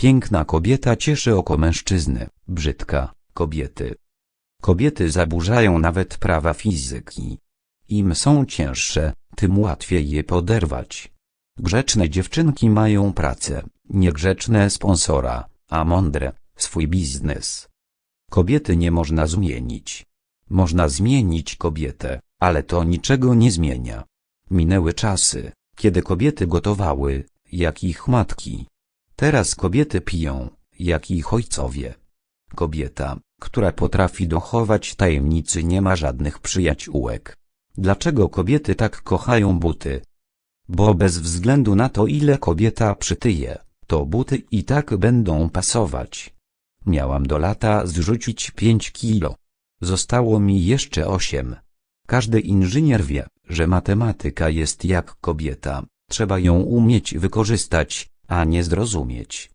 Piękna kobieta cieszy oko mężczyzny, brzydka, kobiety. Kobiety zaburzają nawet prawa fizyki. Im są cięższe, tym łatwiej je poderwać. Grzeczne dziewczynki mają pracę, niegrzeczne sponsora, a mądre swój biznes. Kobiety nie można zmienić. Można zmienić kobietę, ale to niczego nie zmienia. Minęły czasy, kiedy kobiety gotowały, jak ich matki. Teraz kobiety piją, jak ich ojcowie. Kobieta, która potrafi dochować tajemnicy nie ma żadnych przyjaciółek. Dlaczego kobiety tak kochają buty? Bo bez względu na to ile kobieta przytyje, to buty i tak będą pasować. Miałam do lata zrzucić 5 kilo. Zostało mi jeszcze 8. Każdy inżynier wie, że matematyka jest jak kobieta, trzeba ją umieć wykorzystać, a nie zrozumieć.